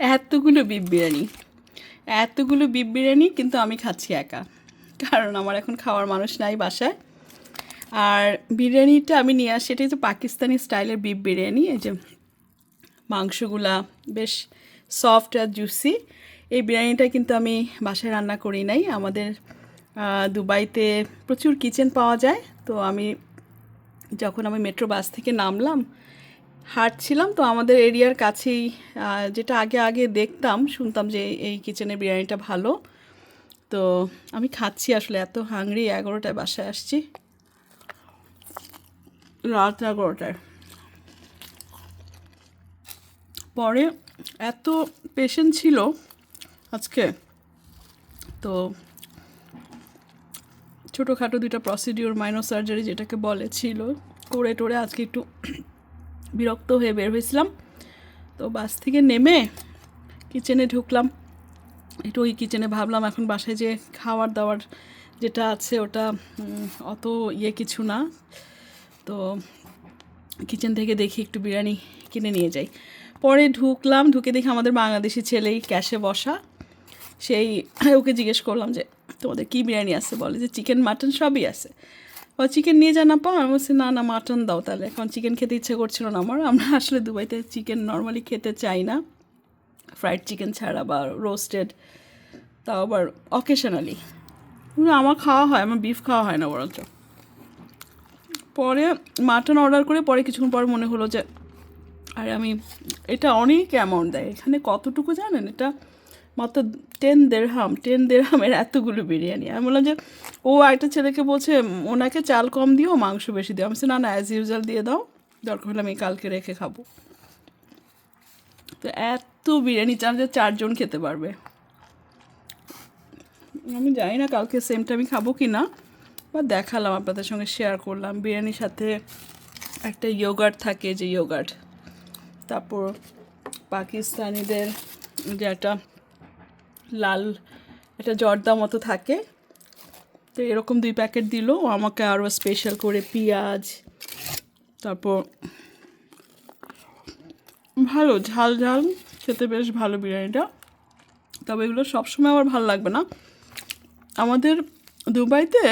এতগুলো বিপ বিরিয়ানি। এতগুলো বিপ বিরিয়ানি কিন্তু আমি খাচ্ছি একা। কারণ আমার এখন খাওয়ার মানুষ নাই বাসায়। আর বিরিয়ানিটা আমি নিয়ে আসি, এটাই তো পাকিস্তানি স্টাইলের বিপ বিরিয়ানি। এই যে মাংসগুলা বেশ সফট আর জুসি এই বিরিয়ানিটা কিন্তু আমি বাসায় রান্না করি নাই। আমাদের দুবাইতে প্রচুর কিচেন পাওয়া যায়। তো আমি যখন আমি মেট্রো বাস থেকে নামলাম হাঁটছিলাম, তো আমাদের এরিয়ার কাছেই যেটা আগে আগে দেখতাম, শুনতাম যে এই কিচেনের বিরিয়ানিটা ভালো। তো আমি খাচ্ছি আসলে, এত হাংরি এগারোটায় বাসায় আসছি। রাত এগারোটায়। পরে এত পেশেন্ট ছিল আজকে, তো ছোটোখাটো দুইটা প্রসিডিওর মাইনো সার্জারি যেটাকে বলে ছিল করে টোরে আজকে একটু বিরক্ত হয়ে বের হয়েছিলাম। তো বাস থেকে নেমে কিচেনে ঢুকলাম। একটু ওই কিচেনে ভাবলাম এখন বাসায় যে খাবার দাবার যেটা আছে ওটা অত ইয়ে কিছু না। তো কিচেন থেকে দেখি একটু বিরিয়ানি কিনে নিয়ে যাই। পরে ঢুকলাম, ঢুকে দেখি আমাদের বাংলাদেশি ছেলেই ক্যাশে বসা। সেই ওকে জিজ্ঞেস করলাম যে, তোমাদের কী বিরিয়ানি আছে? বলে যে, চিকেন, মাটন সবই আছে। ও চিকেন নিয়ে যা না পাও আমি বলছি, না না মাটন দাও তাহলে। এখন চিকেন খেতে ইচ্ছে করছিল না আমার। আমরা আসলে দুবাইতে চিকেন নর্মালি খেতে চাই না। ফ্রাইড চিকেন ছাড়া বা রোস্টেড তাও আবার অকেশনালি আমার খাওয়া হয়, আমার বিফ খাওয়া হয় না বরঞ্চ। পরে মাটন অর্ডার করে পরে কিছুক্ষণ পর মনে হলো যে, আরে আমি, এটা অনেক অ্যামাউন্ট দেয়। এখানে কতটুকু জানেন? এটা মাত্র টেন দেড়হাম টেন দেড়হামের এতগুলো বিরিয়ানি। আমি বললাম যে, ও একটা ছেলেকে বলছে, ওনাকে চাল কম দিও, মাংস বেশি দিও। আমি না না অ্যাজ ইউজুয়াল দিয়ে দাও। দরকার হলে আমি কালকে রেখে খাব। তো এত বিরিয়ানি চাল যে চারজন খেতে পারবে। আমি জানি না কালকে সেমটা আমি খাব কি না বা দেখালাম, আপনাদের সঙ্গে শেয়ার করলাম। বিরিয়ানির সাথে একটা ইয়োগার্ট থাকে, যে ইয়োগার্ট তারপর পাকিস্তানিদের যে একটা লাল এটা জর্দা মতো থাকে। তো এরকম দুই প্যাকেট দিল। আমাকে আরও স্পেশাল করে পেঁয়াজ, তারপর ভালো, ঝাল ঝাল। খেতে বেশ ভালো বিরিয়ানিটা। তবে এগুলো সবসময় আমার ভালো লাগবে না। আমাদের দুবাইতে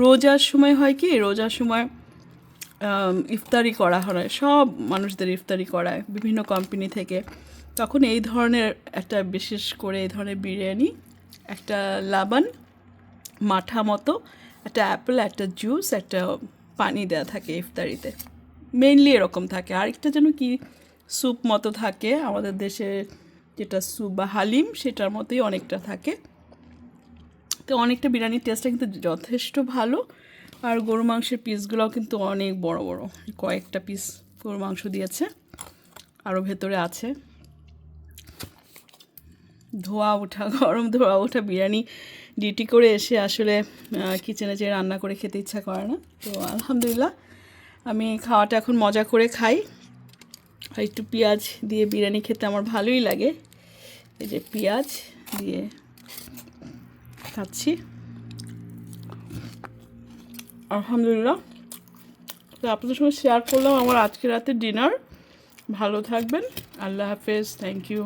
রোজার সময় হয় কি, রোজার সময় ইফতারি করা হয়। সব মানুষদের ইফতারি করায়, বিভিন্ন কোম্পানি থেকে। তখন এই ধরনের একটা বিশেষ করে এই ধরনের বিরিয়ানি, একটা লাবান, মাঠা মতো, একটা অ্যাপেল, একটা জুস, একটা পানি দেওয়া থাকে ইফতারিতে। মেইনলি এরকম থাকে। আরেকটা যেন কি স্যুপ মতো থাকে, আমাদের দেশে যেটা স্যুপ বা হালিম, সেটার মতোই অনেকটা থাকে। তো অনেকটা বিরিয়ানির টেস্টটা কিন্তু যথেষ্ট ভালো। আর গরু মাংসের পিসগুলোও কিন্তু অনেক বড় বড়। কয়েকটা পিস গরু মাংস দিয়েছে। আরও ভেতরে আছে। ধোয়া ওঠা, গরম ধোয়া ওঠা, বিরিয়ানি ডিউটি করে এসে আসলে কিচেনে যে রান্না করে খেতে ইচ্ছা করে না। তো আলহামদুলিল্লাহ, আমি খাওয়াটা এখন মজা করে খাই। আর একটু পেঁয়াজ দিয়ে বিরিয়ানি খেতে আমার ভালোই লাগে। এই যে পেঁয়াজ দিয়ে খাচ্ছি। আলহামদুলিল্লাহ। তো আপনাদের সঙ্গে শেয়ার করলাম আমার আজকে রাতে ডিনার ভালো থাকবেন। আল্লাহ হাফেজ। Thank you